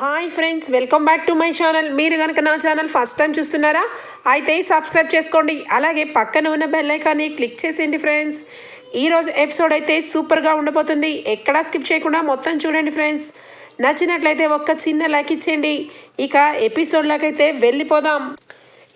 Hi friends welcome back to my channel మీరు కనుక నా ఛానల్ ఫస్ట్ టైం చూస్తున్నారా అయితే సబ్స్క్రైబ్ చేసుకోండి. అలాగే పక్కన ఉన్న బెల్ ఐకాన్ని క్లిక్ చేసేయండి ఫ్రెండ్స్ ఈరోజు ఎపిసోడ్ అయితే సూపర్గా ఉండబోతుంది. ఎక్కడా స్కిప్ చేయకుండా మొత్తం చూడండి ఫ్రెండ్స్ నచ్చినట్లయితే ఒక్క చిన్న లైక్ ఇచ్చేయండి. ఇక ఎపిసోడ్లోకి అయితే వెళ్ళిపోదాం.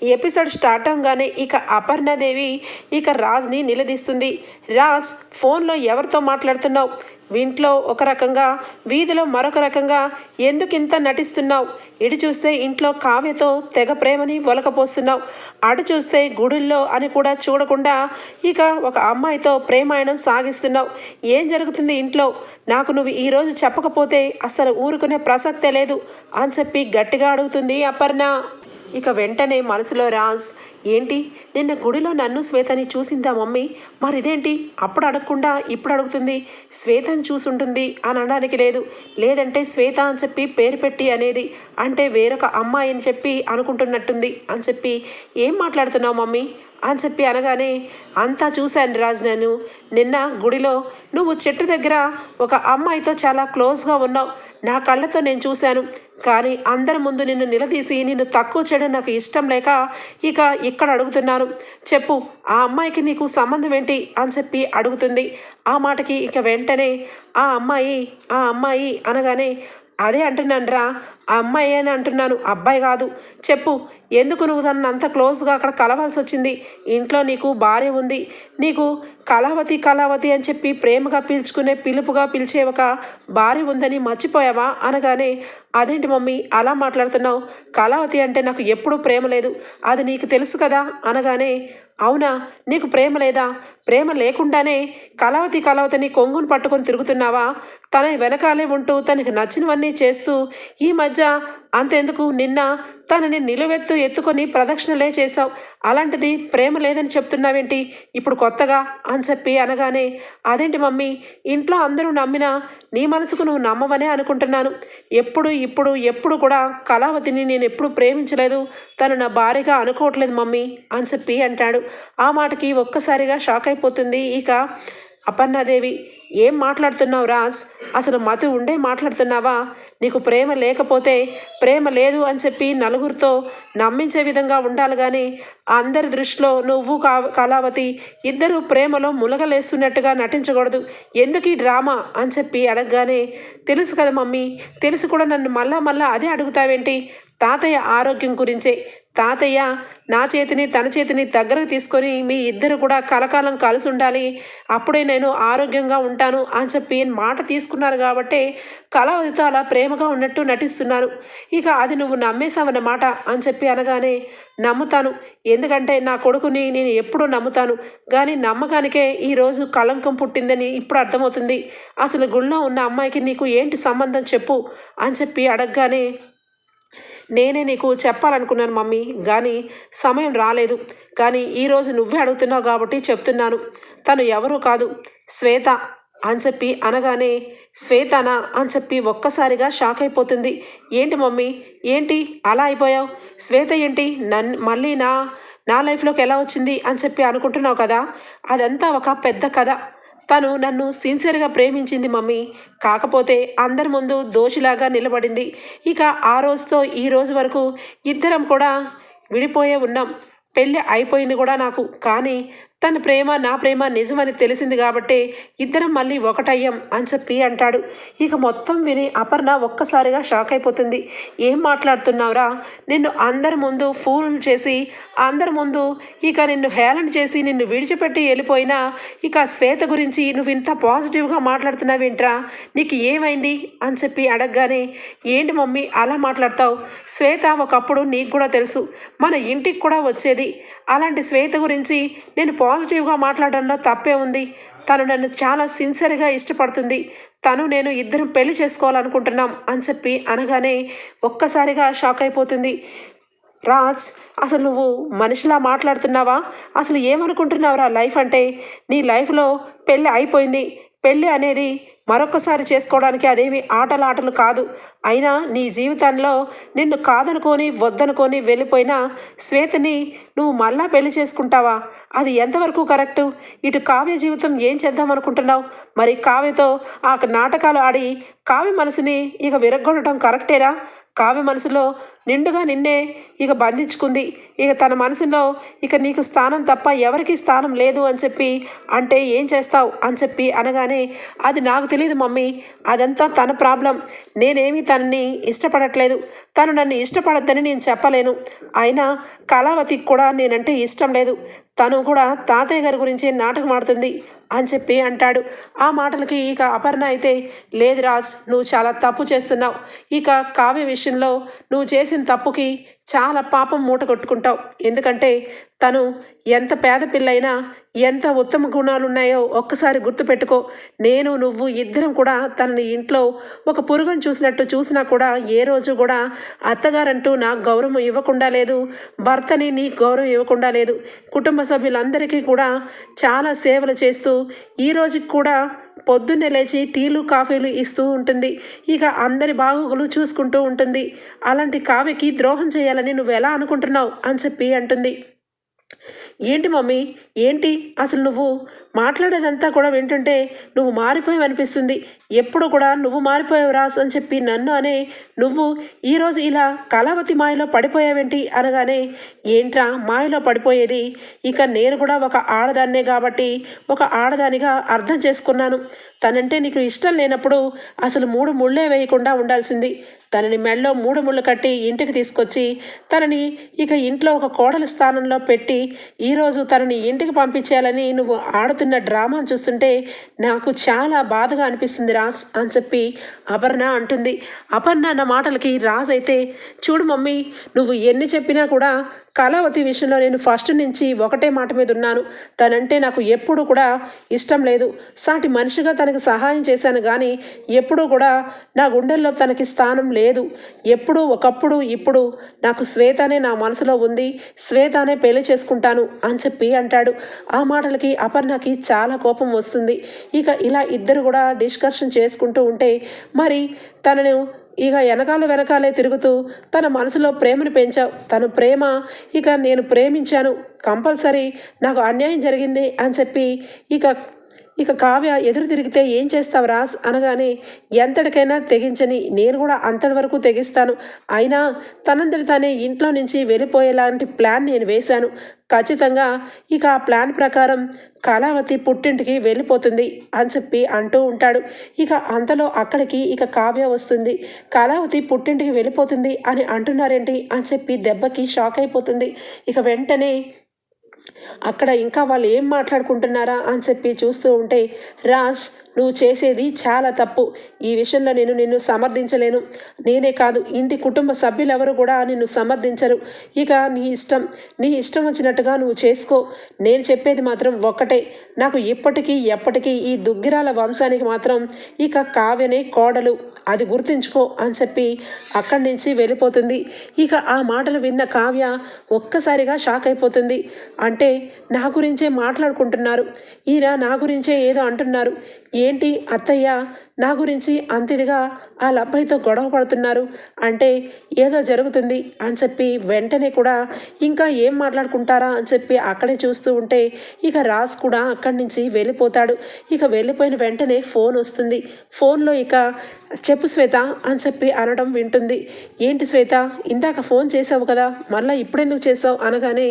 ఎపిసోడ్ స్టార్ట్ అవగానే ఇక అపర్ణదేవి ఇక రాజ్ని నిలదీస్తుంది. రాజ్ ఫోన్లో ఎవరితో మాట్లాడుతున్నావు? ఇంట్లో ఒక రకంగా వీధిలో మరొక రకంగా ఎందుకు ఇంత నటిస్తున్నావు? ఇటు చూస్తే ఇంట్లో కావ్యతో తెగ ప్రేమని ఒలకపోస్తున్నావు అటు చూస్తే గుడుల్లో అని కూడా చూడకుండా ఇక ఒక అమ్మాయితో ప్రేమాయణం సాగిస్తున్నావు. ఏం జరుగుతుంది ఇంట్లో? నాకు నువ్వు ఈరోజు చెప్పకపోతే అసలు ఊరుకునే ప్రసక్తే లేదు అని చెప్పి గట్టిగా అడుగుతుంది అపర్ణ. ఇక వెంటనే మనసులో రాజ్ ఏంటి? నిన్న గుడిలో నన్ను శ్వేతని చూసిందా మమ్మీ? మరిదేంటి? అప్పుడు అడగకుండా ఇప్పుడు అడుగుతుంది. శ్వేతని చూసుంటుంది అని అనడానికి లేదు. లేదంటే శ్వేత అని చెప్పి పేరు పెట్టి అనేది అంటే వేరొక అమ్మాయి అని చెప్పి అనుకుంటున్నట్టుంది అని చెప్పి ఏం మాట్లాడుతున్నావు మమ్మీ? అని చెప్పి అనగానే అంతా చూశాను రాజు నేను నిన్న గుడిలో నువ్వు చెట్టు దగ్గర ఒక అమ్మాయితో చాలా క్లోజ్గా ఉన్నావు. నా కళ్ళతో నేను చూశాను. కానీ అందరి ముందు నిన్ను నిలదీసి నిన్ను తక్కువ చేయడం నాకు ఇష్టం లేక ఇక ఇక్కడ అడుగుతున్నాను. చెప్పు ఆ అమ్మాయికి నీకు సంబంధం ఏంటి? అని చెప్పి అడుగుతుంది. ఆ మాటకి ఇక వెంటనే ఆ అమ్మాయి ఆ అమ్మాయి అనగానే అదే అంటున్నాను రా. ఆ అమ్మాయి అని అంటున్నాను. అబ్బాయి కాదు. చెప్పు ఎందుకు నువ్వు తనను అంత క్లోజ్గా అక్కడ కలవాల్సి వచ్చింది? ఇంట్లో నీకు భార్య ఉంది. నీకు కళావతి కళావతి అని చెప్పి ప్రేమగా పిలుచుకునే పిలుపుగా పిలిచే ఒక భార్య ఉందని మర్చిపోయావా? అనగానే అదేంటి మమ్మీ అలా మాట్లాడుతున్నావు? కళావతి అంటే నాకు ఎప్పుడూ ప్రేమ లేదు. అది నీకు తెలుసు కదా? అనగానే అవునా? నీకు ప్రేమ లేదా? ప్రేమ లేకుండానే కళావతి కళావతిని కొంగును పట్టుకొని తిరుగుతున్నావా? తన వెనకాలే ఉంటూ తనకు నచ్చినవన్నీ చేస్తూ ఈ మధ్య అంతెందుకు? నిన్న తనని నిలువెత్తు ఎత్తుకొని ప్రదక్షిణలే చేశావు. అలాంటిది ప్రేమ లేదని చెప్తున్నావేంటి? ఇప్పుడు కొత్తగా? అని చెప్పి అనగానే అదేంటి మమ్మీ? ఇంట్లో అందరూ నమ్మినా నీ మనసుకు నువ్వు నమ్మవనే అనుకుంటున్నాను. ఎప్పుడు ఇప్పుడు ఎప్పుడు కూడా కళావతిని నేను ఎప్పుడు ప్రేమించలేదు. తను నా భార్యగా అనుకోవట్లేదు మమ్మీ అని చెప్పి అంటాడు. ఆ మాటకి ఒక్కసారిగా షాక్ అయిపోతుంది. ఇక అపర్ణాదేవి ఏం మాట్లాడుతున్నావు రాజ్? అసలు మతి ఉండే మాట్లాడుతున్నావా? నీకు ప్రేమ లేకపోతే ప్రేమ లేదు అని చెప్పి నలుగురితో నమ్మించే విధంగా ఉండాలి కానీ అందరి దృష్టిలో నువ్వు కా కళావతి ఇద్దరు ప్రేమలో ములగలేస్తున్నట్టుగా నటించకూడదు. ఎందుకు ఈ డ్రామా? అని చెప్పి అడగగానే తెలుసు కదా మమ్మీ తెలుసు కూడా నన్ను మళ్ళా మళ్ళా అదే అడుగుతావేంటి? తాతయ్య ఆరోగ్యం గురించే. తాతయ్య నా చేతిని తన చేతిని దగ్గరకు తీసుకొని మీ ఇద్దరు కూడా కలకాలం కలిసి ఉండాలి. అప్పుడే నేను ఆరోగ్యంగా ఉంటాను అని చెప్పి మాట తీసుకున్నారు కాబట్టి కళావతితో అలా ప్రేమగా ఉన్నట్టు నటిస్తున్నారు. ఇక అది నువ్వు నమ్మేశావన్నమాట అని చెప్పి అనగానే నమ్ముతాను. ఎందుకంటే నా కొడుకుని నేను ఎప్పుడూ నమ్ముతాను. కానీ నమ్మకానికే ఈరోజు కళంకం పుట్టిందని ఇప్పుడు అర్థమవుతుంది. అసలు గుళ్ళో ఉన్న అమ్మాయికి నీకు ఏంటి సంబంధం చెప్పు అని చెప్పి అడగగానే నేనే నీకు చెప్పాలనుకున్నాను మమ్మీ. కానీ సమయం రాలేదు. కానీ ఈరోజు నువ్వే అడుగుతున్నావు కాబట్టి చెప్తున్నాను. తను ఎవరూ కాదు. శ్వేత అని చెప్పి అనగానే శ్వేతనా అని చెప్పి ఒక్కసారిగా షాక్ అయిపోతుంది. ఏంటి మమ్మీ? ఏంటి? అలా అయిపోయావు? శ్వేత ఏంటి? నన్ను మళ్ళీ నా నా లైఫ్లోకి ఎలా వచ్చింది అని చెప్పి అనుకుంటున్నావు కదా? అదంతా ఒక పెద్ద కథ. తను నన్ను సిన్సియర్గా ప్రేమించింది మమ్మీ. కాకపోతే అందరి ముందు దోషిలాగా నిలబడింది. ఇక ఆ రోజుతో ఈ రోజు వరకు ఇద్దరం కూడా విడిపోయే ఉన్నాం. పెళ్ళి అయిపోయింది కూడా నాకు. కానీ తన ప్రేమ నా ప్రేమ నిజమని తెలిసింది కాబట్టి ఇద్దరం మళ్ళీ ఒకటయ్యాం అని చెప్పి అంటాడు. ఇక మొత్తం విని అపర్ణ ఒక్కసారిగా షాక్ అయిపోతుంది. ఏం మాట్లాడుతున్నావురా? నిన్ను అందరి ముందు ఫూల్ చేసి అందరి ముందు ఇక నిన్ను హేళన చేసి నిన్ను విడిచిపెట్టి వెళ్ళిపోయినా ఇక శ్వేత గురించి నువ్వు ఇంత పాజిటివ్గా మాట్లాడుతున్నావేంట్రా? నీకు ఏమైంది? అని చెప్పి అడగగానే ఏంటి మమ్మీ అలా మాట్లాడతావు? శ్వేత ఒకప్పుడు నీకు కూడా తెలుసు. మన ఇంటికి కూడా వచ్చేది. అలాంటి శ్వేత గురించి నేను పాజిటివ్గా మాట్లాడడంలో తప్పే ఉంది. తను నన్ను చాలా సిన్సియర్గా ఇష్టపడుతుంది. తను నేను ఇద్దరం పెళ్ళి చేసుకోవాలనుకుంటున్నాం అని చెప్పి అనగానే ఒక్కసారిగా షాక్ అయిపోతుంది. రాజ్ అసలు నువ్వు మనిషిలా మాట్లాడుతున్నావా? అసలు ఏమనుకుంటున్నావురా లైఫ్ అంటే? నీ లైఫ్లో పెళ్ళి అయిపోయింది. పెళ్ళి అనేది మరొకసారి చేసుకోవడానికి అదేమి ఆటలాటలు కాదు. అయినా నీ జీవితంలో నిన్ను కాదనుకొని వద్దనుకొని వెళ్ళిపోయిన శ్వేతని నువ్వు మళ్ళా పెళ్ళి చేసుకుంటావా? అది ఎంతవరకు కరెక్టు? ఇటు కావ్య జీవితం ఏం చేద్దాం అనుకుంటున్నావు? మరి కావ్యతో ఆ నాటకాలు ఆడి కావ్య మనసుని ఇక విరగొట్టడం కరెక్టేనా? కావ్య మనసులో నిండుగా నిన్నే ఇక బంధించుకుంది. ఇక తన మనసులో ఇక నీకు స్థానం తప్ప ఎవరికి స్థానం లేదు అని చెప్పి అంటే ఏం చేస్తావు అని చెప్పి అనగానే అది నాకు తెలియదు మమ్మీ అదంతా తన ప్రాబ్లం. నేనేమి తనని ఇష్టపడట్లేదు. తను నన్ను ఇష్టపడద్దని నేను చెప్పలేను. అయినా కళావతికి కూడా నేనంటే ఇష్టం లేదు. తను కూడా తాతయ్య గారి గురించి నాటకం ఆడుతుంది అని చెప్పి అంటాడు. ఆ మాటలకి ఇక అపర్ణ అయితే లేదు రాజ్ నువ్వు చాలా తప్పు చేస్తున్నావు. ఇక కావ్య విషయంలో నువ్వు చేసిన తప్పుకి చాలా పాపం మూట కొట్టుకుంటావు. ఎందుకంటే తను ఎంత పేద పిల్లైనా ఎంత ఉత్తమ గుణాలు ఉన్నాయో ఒక్కసారి గుర్తుపెట్టుకో. నేను నువ్వు ఇద్దరం కూడా తనని ఇంట్లో ఒక పురుగును చూసినట్టు చూసినా కూడా ఏ రోజు కూడా అత్తగారంటూ నాకు గౌరవం ఇవ్వకుండా లేదు. భర్తని నీకు గౌరవం ఇవ్వకుండా లేదు. కుటుంబ సభ్యులందరికీ కూడా చాలా సేవలు చేస్తూ ఈ రోజుకి కూడా పొద్దున్నే లేచి టీలు కాఫీలు ఇస్తూ ఉంటుంది. ఇక అందరి బాగోగులు చూసుకుంటూ ఉంటుంది. అలాంటి కావ్యకి ద్రోహం చేయాలని నువ్వు ఎలా అనుకుంటున్నావు? అని చెప్పి అంటుంది. ఏంటి మమ్మీ? ఏంటి? అసలు నువ్వు మాట్లాడేదంతా కూడా వింటుంటే నువ్వు మారిపోయావు అనిపిస్తుంది. ఎప్పుడు కూడా నువ్వు మారిపోయావు రాస్ అని చెప్పి నన్ను అనే నువ్వు ఈరోజు ఇలా కళావతి మాయలో పడిపోయావేంటి అనగానే ఏంట్రా మాయలో పడిపోయేది? ఇక నేను కూడా ఒక ఆడదాన్నే కాబట్టి ఒక ఆడదానిగా అర్థం చేసుకున్నాను. తనంటే నీకు ఇష్టం లేనప్పుడు అసలు మూడు ముళ్ళే వేయకుండా ఉండాల్సింది. తనని మెళ్ళో మూడు ముళ్ళు కట్టి ఇంటికి తీసుకొచ్చి తనని ఇక ఇంట్లో ఒక కోడల స్థానంలో పెట్టి ఈరోజు తనని ఇంటికి పంపించేయాలని నువ్వు ఆడుతున్న డ్రామాను చూస్తుంటే నాకు చాలా బాధగా అనిపిస్తుంది రాజ్ అని చెప్పి అపర్ణ అంటుంది. అపర్ణ అన్న మాటలకి రాజ్ అయితే చూడు మమ్మీ నువ్వు ఎన్ని చెప్పినా కూడా కళావతి విషయంలో నేను ఫస్ట్ నుంచి ఒకటే మాట మీద ఉన్నాను. తనంటే నాకు ఎప్పుడు కూడా ఇష్టం లేదు. సాటి మనిషిగా తనకి సహాయం చేశాను కానీ ఎప్పుడూ కూడా నా గుండెల్లో తనకి స్థానం లేదు. ఎప్పుడు ఒకప్పుడు ఇప్పుడు నాకు శ్వేతనే నా మనసులో ఉంది. శ్వేతనే పెళ్ళి చేసుకుంటాను అని చెప్పి అంటాడు. ఆ మాటలకి అపర్ణకి చాలా కోపం వస్తుంది. ఇక ఇలా ఇద్దరు కూడా డిస్కషన్ చేసుకుంటూ ఉంటే మరి తనను ఇక వెనకాల వెనకాలే తిరుగుతూ తన మనసులో ప్రేమను పెంచావు. తన ప్రేమ ఇక నేను ప్రేమించాను. కంపల్సరీ నాకు అన్యాయం జరిగింది అని చెప్పి ఇక ఇక కావ్య ఎదురు తిరిగితే ఏం చేస్తావు రాస్? అనగానే ఎంతటికైనా తెగించని నేను కూడా అంతటి వరకు తెగిస్తాను. అయినా తనంతటి తానే ఇంట్లో నుంచి వెళ్ళిపోయేలాంటి ప్లాన్ నేను వేశాను. ఖచ్చితంగా ఇక ఆ ప్లాన్ ప్రకారం కళావతి పుట్టింటికి వెళ్ళిపోతుంది అని చెప్పి అంటూ ఉంటాడు. ఇక అంతలో అక్కడికి ఇక కావ్య వస్తుంది. కళావతి పుట్టింటికి వెళ్ళిపోతుంది అని అంటున్నారేంటి అని చెప్పి దెబ్బకి షాక్ అయిపోతుంది. ఇక వెంటనే అక్కడ ఇంకా వాళ్ళు ఏం మాట్లాడుకుంటున్నారా అని చెప్పి చూస్తూ ఉంటే రాజ్ నువ్వు చేసేది చాలా తప్పు. ఈ విషయంలో నేను నిన్ను సమర్థించలేను. నేనే కాదు ఇంటి కుటుంబ సభ్యులెవరు కూడా నిన్ను సమర్థించరు. ఇక నీ ఇష్టం నీ ఇష్టం వచ్చినట్టుగా నువ్వు చేసుకో. నేను చెప్పేది మాత్రం ఒక్కటే. నాకు ఇప్పటికీ ఎప్పటికీ ఈ దుగ్గిరాల వంశానికి మాత్రం ఇక కావ్యనే కోడలు. అది గుర్తుంచుకో అని చెప్పి అక్కడి నుంచి వెళ్ళిపోతుంది. ఇక ఆ మాటలు విన్న కావ్య ఒక్కసారిగా షాక్ అయిపోతుంది. అంటే నా గురించే మాట్లాడుకుంటున్నారు. ఈయన నా గురించే ఏదో అంటున్నారు. ఏంటి అత్తయ్య? నా గురించి అంతిదిగా ఆ అబ్బాయితో గొడవ పడుతున్నారు. అంటే ఏదో జరుగుతుంది అని చెప్పి వెంటనే కూడా ఇంకా ఏం మాట్లాడుకుంటారా అని చెప్పి అక్కడే చూస్తూ ఉంటే ఇక రాజ్ కూడా అక్కడి నుంచి వెళ్ళిపోతాడు. ఇక వెళ్ళిపోయిన వెంటనే ఫోన్ వస్తుంది. ఫోన్లో ఇక చెప్పు శ్వేత అని చెప్పి అనడం వింటుంది. ఏంటి శ్వేత ఇందాక ఫోన్ చేసావు కదా మళ్ళీ ఇప్పుడెందుకు చేసావు అనగానే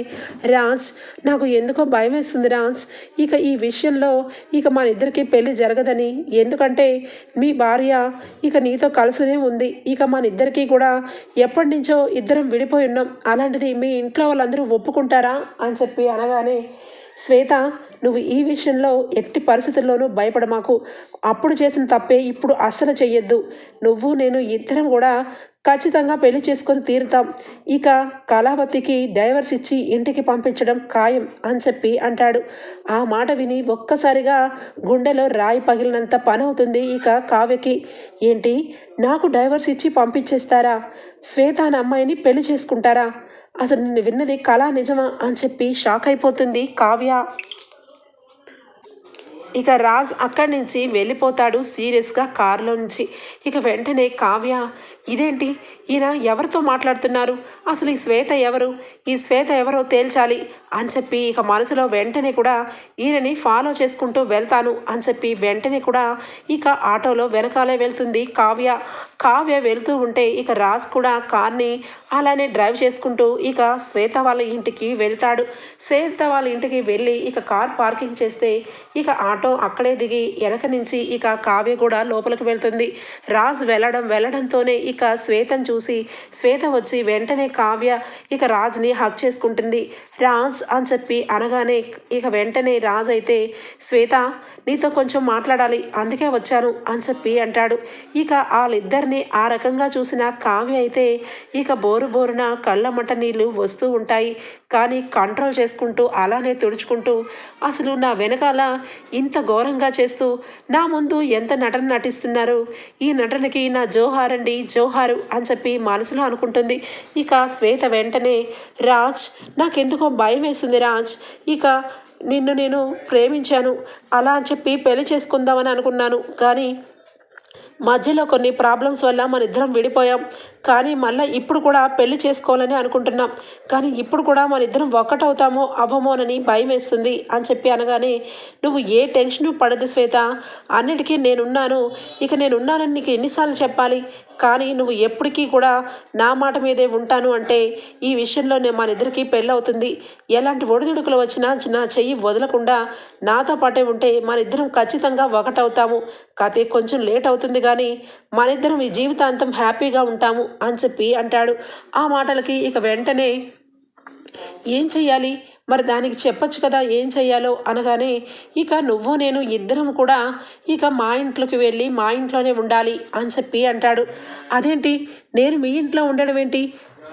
రాజ్ నాకు ఎందుకో భయం వేస్తుంది రాజ్. ఇక ఈ విషయంలో ఇక మన ఇద్దరికి పెళ్ళి జరగదని. ఎందుకంటే మీ భార్య ఇక నీతో కలిసినే ఉంది. ఇక మన ఇద్దరికీ కూడా ఎప్పటి నుంచో ఇద్దరం విడిపోయి ఉన్నాం. అలాంటిది మీ ఇంట్లో వాళ్ళందరూ ఒప్పుకుంటారా? అని చెప్పి అనగానే శ్వేత నువ్వు ఈ విషయంలో ఎట్టి పరిస్థితుల్లోనూ భయపడమాకు. అప్పుడు చేసిన తప్పే ఇప్పుడు అస్సలు చెయ్యొద్దు. నువ్వు నేను ఇద్దరం కూడా ఖచ్చితంగా పెళ్ళి చేసుకొని తీరుతాం. ఇక కళావతికి డైవర్స్ ఇచ్చి ఇంటికి పంపించడం ఖాయం అని చెప్పి అంటాడు. ఆ మాట విని ఒక్కసారిగా గుండెలో రాయి పగిలినంత పని అవుతుంది ఇక కావ్యకి. ఏంటి? నాకు డైవర్స్ ఇచ్చి పంపించేస్తారా? శ్వేత అనే అమ్మాయిని పెళ్ళి చేసుకుంటారా? అసలు నిన్ను విన్నది కళా నిజమా అని చెప్పి షాక్ అయిపోతుంది కావ్య. ఇక రాజ్ అక్కడి నుంచి వెళ్ళిపోతాడు సీరియస్గా కారులో నుంచి. ఇక వెంటనే కావ్య ఇదేంటి? ఈయన ఎవరితో మాట్లాడుతున్నారు? అసలు ఈ శ్వేత ఎవరు? ఈ శ్వేత ఎవరో తేల్చాలి అని చెప్పి ఇక మనసులో వెంటనే కూడా ఈయనని ఫాలో చేసుకుంటూ వెళ్తాను అని చెప్పి వెంటనే కూడా ఇక ఆటోలో వెనకాలే వెళ్తుంది కావ్య. కావ్య వెళ్తూ ఉంటే ఇక రాజ్ కూడా కార్ని అలానే డ్రైవ్ చేసుకుంటూ ఇక శ్వేత వాళ్ళ ఇంటికి వెళ్తాడు. శ్వేత వాళ్ళ ఇంటికి వెళ్ళి ఇక కార్ పార్కింగ్ చేస్తే ఇక ఆటో అక్కడే దిగి వెనక నుంచి ఇక కావ్య కూడా లోపలికి వెళ్తుంది. రాజ్ వెళ్ళడం వెళ్ళడంతోనే ఇక శ్వేతను చూసి శ్వేత వచ్చి వెంటనే కావ్య ఇక రాజ్ని హక్ చేసుకుంటుంది. రాజ్ అని చెప్పి అనగానే ఇక వెంటనే రాజ్ అయితే శ్వేత నీతో కొంచెం మాట్లాడాలి అందుకే వచ్చాను అని చెప్పి అంటాడు. ఇక వాళ్ళిద్దరిని ఆ రకంగా చూసిన కావ్య అయితే ఇక బోరు బోరున కళ్ళమట నీళ్ళు వస్తూ ఉంటాయి. కానీ కంట్రోల్ చేసుకుంటూ అలానే తుడుచుకుంటూ అసలు నా వెనకాల ఇంత ఘోరంగా చేస్తూ నా ముందు ఎంత నటన నటిస్తున్నారు? ఈ నటనకి నా జోహారండి జో జోహారు అని చెప్పి మనసులో అనుకుంటుంది. ఇక శ్వేత వెంటనే రాజ్ నాకెందుకో భయం వేస్తుంది రాజ్. ఇక నిన్ను నేను ప్రేమించాను. అలా అని చెప్పి పెళ్ళి చేసుకుందామని అనుకున్నాను. కానీ మధ్యలో కొన్ని ప్రాబ్లమ్స్ వల్ల మన ఇద్దరం విడిపోయాం. కానీ మళ్ళీ ఇప్పుడు కూడా పెళ్ళి చేసుకోవాలని అనుకుంటున్నాం. కానీ ఇప్పుడు కూడా మన ఇద్దరం ఒక్కటవుతామో అవ్వమోనని భయం వేస్తుంది అని చెప్పి అనగానే నువ్వు ఏ టెన్షన్ పడదు శ్వేత. అన్నిటికీ నేనున్నాను. ఇక నేనున్నానని నీకు ఎన్నిసార్లు చెప్పాలి? కానీ నువ్వు ఎప్పటికీ కూడా నా మాట మీదే ఉంటాను అంటే ఈ విషయంలోనే మన ఇద్దరికి పెళ్ళవుతుంది. ఎలాంటి ఒడిదుడుకులు వచ్చినా నా చెయ్యి వదలకుండా నాతో పాటే ఉంటే మన ఇద్దరం ఖచ్చితంగా ఒకటవుతాము. కాతే కొంచెం లేట్ అవుతుంది కానీ మన ఇద్దరం ఈ జీవితాంతం హ్యాపీగా ఉంటాము అని చెప్పి అంటాడు. ఆ మాటలకి ఇక వెంటనే ఏం చెయ్యాలి? మరి దానికి చెప్పొచ్చు కదా ఏం చెయ్యాలో అనగానే ఇక నువ్వు నేను ఇద్దరం కూడా ఇక మా ఇంట్లోకి వెళ్ళి మా ఇంట్లోనే ఉండాలి అని చెప్పి అంటాడు. అదేంటి? నేను మీ ఇంట్లో ఉండడం ఏంటి?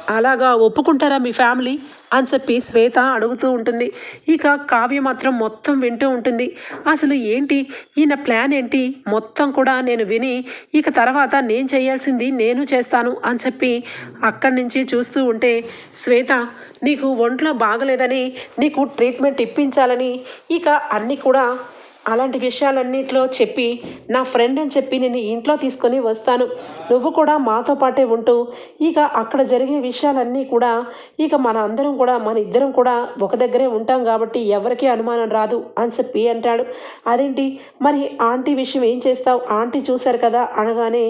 అలాగా ఒప్పుకుంటారా మీ ఫ్యామిలీ? అని చెప్పి శ్వేత అడుగుతూ ఉంటుంది. ఇక కావ్య మాత్రం మొత్తం వింటూ ఉంటుంది. అసలు ఏంటి? ఈయన ప్లాన్ ఏంటి? మొత్తం కూడా నేను విని ఇక తర్వాత నేను చేయాల్సింది నేను చేస్తాను అని చెప్పి అక్కడి నుంచి చూస్తూ ఉంటే శ్వేత నీకు ఒంట్లో బాగలేదని నీకు ట్రీట్మెంట్ ఇప్పించాలని ఇక అన్నీ కూడా అలాంటి విషయాలన్నింటిలో చెప్పి నా ఫ్రెండ్ అని చెప్పి నేను ఇంట్లో తీసుకొని వస్తాను. నువ్వు కూడా మాతో పాటే ఉంటూ ఇక అక్కడ జరిగే విషయాలన్నీ కూడా ఇక మన అందరం కూడా మన ఇద్దరం కూడా ఒక దగ్గరే ఉంటాం కాబట్టి ఎవరికీ అనుమానం రాదు అని చెప్పి అంటాడు. అదేంటి? మరి ఆంటీ విషయం ఏం చేస్తావు? ఆంటీ చూశారు కదా అనగానే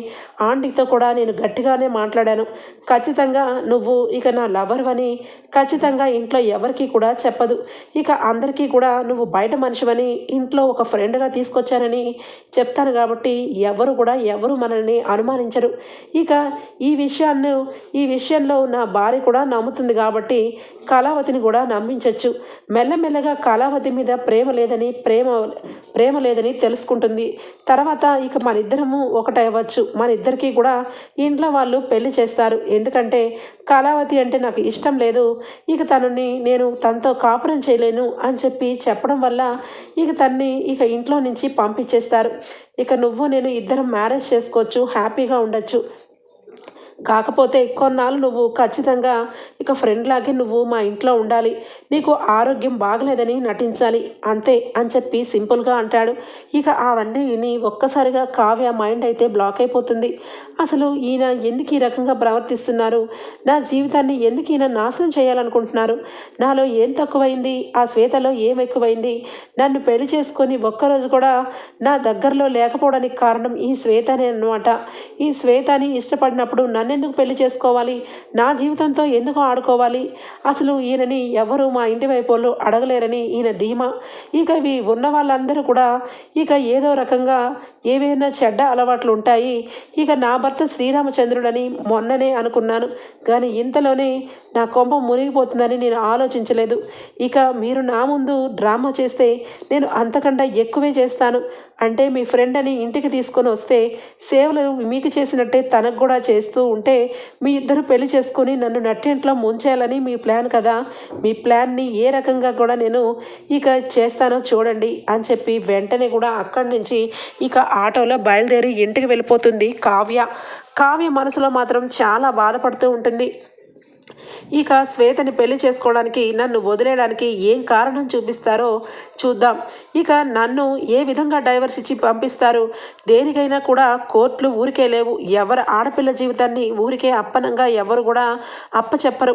ఆంటీతో కూడా నేను గట్టిగానే మాట్లాడాను. ఖచ్చితంగా నువ్వు ఇక నా లవర్ అని ఖచ్చితంగా ఇంట్లో ఎవరికీ కూడా చెప్పదు. ఇక అందరికీ కూడా నువ్వు బయట మనిషివని ఇంట్లో ఒక ఫ్రెండ్గా తీసుకొచ్చానని చెప్తాను కాబట్టి ఎవరు కూడా ఎవరు మనల్ని అనుమానించరు. ఇక ఈ విషయాన్ని ఈ విషయంలో నా భార్య కూడా నమ్ముతుంది కాబట్టి కళావతిని కూడా నమ్మించవచ్చు మెల్లమెల్లగా కళావతి మీద ప్రేమ లేదని ప్రేమ ప్రేమ లేదని తెలుసుకుంటుంది. తర్వాత ఇక మన ఇద్దరము ఒకటవ్వచ్చు. మన ఇద్దరికీ కూడా ఇంట్లో వాళ్ళు పెళ్ళి చేస్తారు. ఎందుకంటే కళావతి అంటే నాకు ఇష్టం లేదు. ఇక తనని నేను తనతో కాపురం చేయలేను అని చెప్పి చెప్పడం వల్ల ఇక తన్ని ఇక ఇంట్లో నుంచి పంపించేస్తారు. ఇక నువ్వు నేను ఇద్దరం మ్యారేజ్ చేసుకోవచ్చు హ్యాపీగా ఉండొచ్చు. కాకపోతే కొన్నాళ్ళు నువ్వు ఖచ్చితంగా ఇక ఫ్రెండ్ లాగే నువ్వు మా ఇంట్లో ఉండాలి. నీకు ఆరోగ్యం బాగలేదని నటించాలి అంతే అని చెప్పి సింపుల్గా అంటాడు. ఇక అవన్నీ విని ఒక్కసారిగా కావ్య మైండ్ అయితే బ్లాక్ అయిపోతుంది. అసలు ఈయన ఎందుకు ఈ రకంగా ప్రవర్తిస్తున్నారు? నా జీవితాన్ని ఎందుకు ఈయన నాశనం చేయాలనుకుంటున్నారు? నాలో ఏం తక్కువైంది? ఆ శ్వేతలో ఏం ఎక్కువైంది? నన్ను పెళ్ళి చేసుకొని ఒక్కరోజు కూడా నా దగ్గరలో లేకపోవడానికి కారణం ఈ శ్వేతనే అనమాట ఈ శ్వేతని ఇష్టపడినప్పుడు నన్ను ఎందుకు పెళ్ళి చేసుకోవాలి? నా జీవితంతో ఎందుకు ఆడుకోవాలి? అసలు ఈయనని ఎవరు మా ఇంటి వైపు వాళ్ళు అడగలేరని ఈయన ధీమా. ఇక ఇవి ఉన్న వాళ్ళందరూ కూడా ఇక ఏదో రకంగా ఏవైనా చెడ్డ అలవాట్లు ఉంటాయి. ఇక నా భర్త శ్రీరామచంద్రుడని మొన్ననే అనుకున్నాను. కానీ ఇంతలోనే నా కొంప మునిగిపోతుందని నేను ఆలోచించలేదు. ఇక మీరు నా ముందు డ్రామా చేస్తే నేను అంతకంటే ఎక్కువే చేస్తాను. అంటే మీ ఫ్రెండ్ అని ఇంటికి తీసుకొని వస్తే సేవలు మీకు చేసినట్టే తనకు కూడా చేస్తూ ఉంటే మీ ఇద్దరు పెళ్ళి చేసుకొని నన్ను నట్టింట్లో ముంచేయాలని మీ ప్లాన్ కదా. మీ ప్లాన్ని ఏ రకంగా కూడా నేను ఇక చేస్తానో చూడండి అని చెప్పి వెంటనే కూడా అక్కడి నుంచి ఇక ఆటోలో బయలుదేరి ఇంటికి వెళ్ళిపోతుంది కావ్య. కావ్య మనసులో మాత్రం చాలా బాధపడుతూ ఉంటుంది. ఇక శ్వేతని పెళ్ళి చేసుకోవడానికి నన్ను వదిలేయడానికి ఏం కారణం చూపిస్తారో చూద్దాం. ఇక నన్ను ఏ విధంగా డైవర్స్ ఇచ్చి పంపిస్తారు? దేనికైనా కూడా కోర్టులు ఊరికే లేవు. ఎవరు ఆడపిల్ల జీవితాన్ని ఊరికే అప్పనంగా ఎవరు కూడా అప్పచెప్పరు.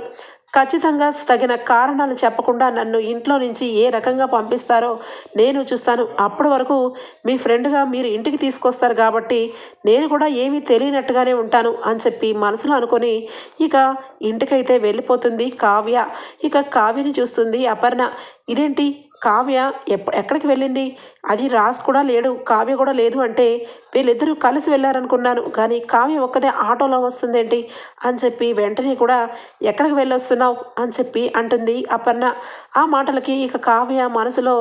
ఖచ్చితంగా తగిన కారణాలు చెప్పకుండా నన్ను ఇంట్లో నుంచి ఏ రకంగా పంపిస్తారో నేను చూస్తాను. అప్పటి వరకు మీ ఫ్రెండ్గా మీరు ఇంటికి తీసుకొస్తారు కాబట్టి నేను కూడా ఏమీ తెలియనట్టుగానే ఉంటాను అని చెప్పి మనసులో అనుకొని ఇక ఇంటికైతే వెళ్ళిపోతుంది కావ్య. ఇక కావ్యని చూస్తుంది అపర్ణ. ఇదేంటి? కావ్య ఎక్కడికి వెళ్ళింది? అది రాజ్ కూడా లేడు కావ్య కూడా లేదు అంటే వీళ్ళిద్దరూ కలిసి వెళ్ళారనుకున్నాను కానీ కావ్య ఒక్కదే ఆటోలో వస్తుందేంటి? అని చెప్పి వెంటనే కూడా ఎక్కడికి వెళ్ళొస్తున్నావు? అని చెప్పి అంటుంది అపర్ణ. ఆ మాటలకి ఇక కావ్య మనసులో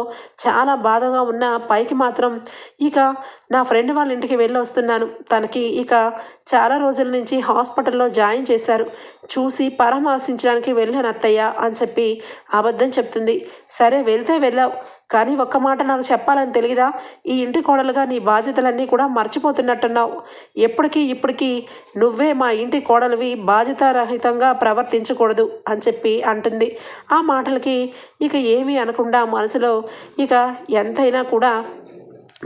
చాలా బాధగా ఉన్న పైకి మాత్రం ఇక నా ఫ్రెండ్ వాళ్ళ ఇంటికి వెళ్ళి వస్తున్నాను తనకి ఇక చాలా రోజుల నుంచి హాస్పిటల్లో జాయిన్ చేశారు. చూసి పరామర్శించడానికి వెళ్ళాను అత్తయ్య అని చెప్పి అబద్ధం చెప్తుంది. సరే వెళ్తే వెళ్ళావు. కానీ ఒక్క మాట నాకు చెప్పాలని తెలియదా? ఈ ఇంటి కోడలుగా నీ బాధ్యతలన్నీ కూడా మర్చిపోతున్నట్టున్నావు. ఎప్పటికీ ఇప్పటికీ నువ్వే మా ఇంటి కోడలివి బాధ్యతారహితంగా ప్రవర్తించకూడదు అని చెప్పి అంటుంది. ఆ మాటలకి ఇక ఏమీ అనకుండా మనసులో ఇక ఎంతైనా కూడా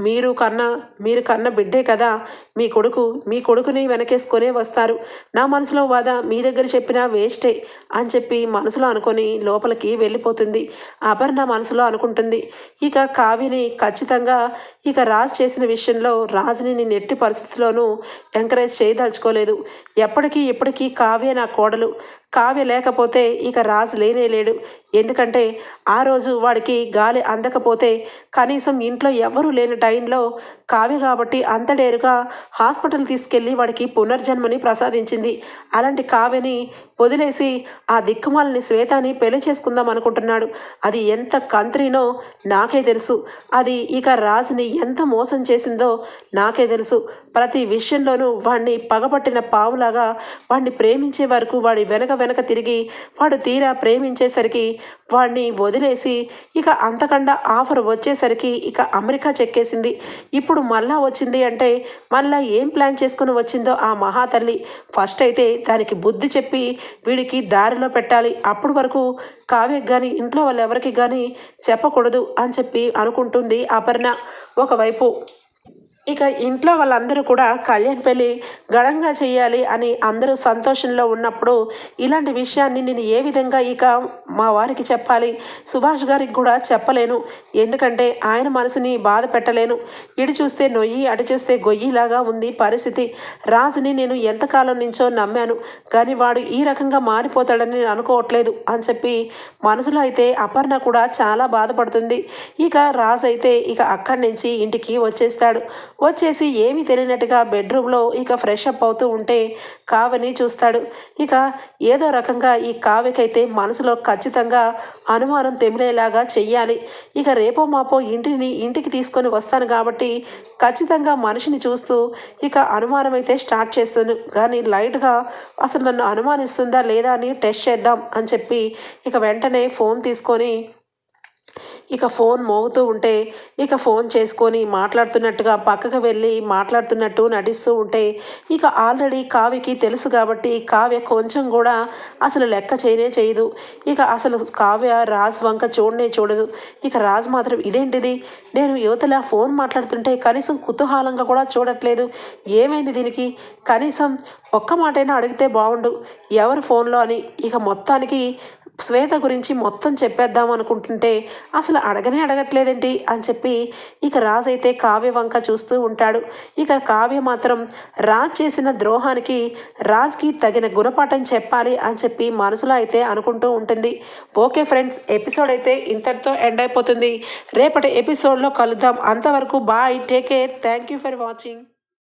మీరు కన్న మీరు కన్న బిడ్డే కదా మీ కొడుకు మీ కొడుకుని వెనకేసుకొనే వస్తారు. నా మనసులో బాధ మీ దగ్గర చెప్పినా వేస్టే అని చెప్పి మనసులో అనుకొని లోపలికి వెళ్ళిపోతుంది. అపర్ణ మనసులో అనుకుంటుంది. ఇక కావ్యని ఖచ్చితంగా ఇక రాజ్ చేసిన విషయంలో రాజుని నేను ఎట్టి పరిస్థితిలోనూ ఎంకరేజ్ చేయదలుచుకోలేదు. ఎప్పటికీ ఇప్పటికీ కావ్య నా కోడలు. కావ్య లేకపోతే ఇక రాజు లేనే లేడు. ఎందుకంటే ఆ రోజు వాడికి గాలి అందకపోతే కనీసం ఇంట్లో ఎవ్వరూ లేని టైంలో కావ్య కాబట్టి అంతడేరుగా హాస్పిటల్ తీసుకెళ్ళి వాడికి పునర్జన్మని ప్రసాదించింది. అలాంటి కావ్యని వదిలేసి ఆ దిక్కుమాలని శ్వేతని పెళ్ళి చేసుకుందాం అనుకుంటున్నాడు. అది ఎంత కంత్రినో నాకే తెలుసు. అది ఇక రాజుని ఎంత మోసం చేసిందో నాకే తెలుసు. ప్రతి విషయంలోనూ వాడిని పగబట్టిన పావులాగా వాడిని ప్రేమించే వరకు వాడి వెనక వెనక తిరిగి వాడు తీరా ప్రేమించేసరికి వాడిని వదిలేసి ఇక అంతకండా ఆఫర్ వచ్చేసరికి ఇక అమెరికా చెక్కేసింది. ఇప్పుడు మళ్ళా వచ్చింది అంటే మళ్ళా ఏం ప్లాన్ చేసుకుని వచ్చిందో ఆ మహాతల్లి. ఫస్ట్ అయితే దానికి బుద్ధి చెప్పి వీడికి దారిలో పెట్టాలి. అప్పటి వరకు కావ్యకి కానీ ఇంట్లో వాళ్ళు ఎవరికి కానీ చెప్పకూడదు అని చెప్పి అనుకుంటుంది అపర్ణ. ఒకవైపు ఇక ఇంట్లో వాళ్ళందరూ కూడా కళ్యాణ్ పెళ్ళి ఘనంగా చేయాలి అని అందరూ సంతోషంలో ఉన్నప్పుడు ఇలాంటి విషయాన్ని నేను ఏ విధంగా ఇక మా వారికి చెప్పాలి? సుభాష్ గారికి కూడా చెప్పలేను. ఎందుకంటే ఆయన మనసుని బాధ పెట్టలేను. ఇటు చూస్తే నొయ్యి అటు చూస్తే గొయ్యిలాగా ఉంది పరిస్థితి. రాజుని నేను ఎంతకాలం నుంచో నమ్మాను. కానీ వాడు ఈ రకంగా మారిపోతాడని నేను అనుకోవట్లేదు అని చెప్పి మనసులో అయితే అపర్ణ కూడా చాలా బాధపడుతుంది. ఇక రాజు అయితే ఇక అక్కడి నుంచి ఇంటికి వచ్చేస్తాడు. వచ్చేసి ఏమీ తెలియనట్టుగా బెడ్రూమ్లో ఇక ఫ్రెష్ అప్ అవుతూ ఉంటే కావని చూస్తాడు. ఇక ఏదో రకంగా ఈ కావ్యకైతే మనసులో ఖచ్చితంగా అనుమానం తెమిలేలాగా చెయ్యాలి. ఇక రేపో మాపో ఇంటిని ఇంటికి తీసుకొని వస్తాను కాబట్టి ఖచ్చితంగా మనిషిని చూస్తూ ఇక అనుమానం అయితే స్టార్ట్ చేస్తాను. కానీ లైట్గా అసలు నన్ను అనుమానిస్తుందా లేదా అని టెస్ట్ చేద్దాం అని చెప్పి ఇక వెంటనే ఫోన్ తీసుకొని ఇక ఫోన్ మోగుతూ ఉంటే ఇక ఫోన్ చేసుకొని మాట్లాడుతున్నట్టుగా పక్కకు వెళ్ళి మాట్లాడుతున్నట్టు నటిస్తూ ఉంటే ఇక ఆల్రెడీ కావ్యకి తెలుసు కాబట్టి కావ్య కొంచెం కూడా అసలు లెక్క చేయనే చేయదు. ఇక అసలు కావ్య రాజ్ వంక చూడనే చూడదు. ఇక రాజ్ మాత్రం ఇదేంటిది? నేను యువతల ఫోన్ మాట్లాడుతుంటే కనీసం కుతూహలంగా కూడా చూడట్లేదు. ఏమైంది దీనికి? కనీసం ఒక్క మాటైనా అడిగితే బాగుండు ఎవరు ఫోన్లో అని? ఇక మొత్తానికి శ్వేత గురించి మొత్తం చెప్పేద్దాం అనుకుంటుంటే అసలు అడగనే అడగట్లేదేంటి అని చెప్పి ఇక రాజ్ అయితే కావ్య వంక చూస్తూ ఉంటాడు. ఇక కావ్య మాత్రం రాజ్ చేసిన ద్రోహానికి రాజ్కి తగిన గుణపాఠం చెప్పాలి అని చెప్పి మనసులో అయితే అనుకుంటూ ఉంటుంది. ఓకే ఫ్రెండ్స్ ఎపిసోడ్ అయితే ఇంతటితో ఎండ్ అయిపోతుంది. రేపటి ఎపిసోడ్లో కలుద్దాం. అంతవరకు bye take care. Thank you for watching.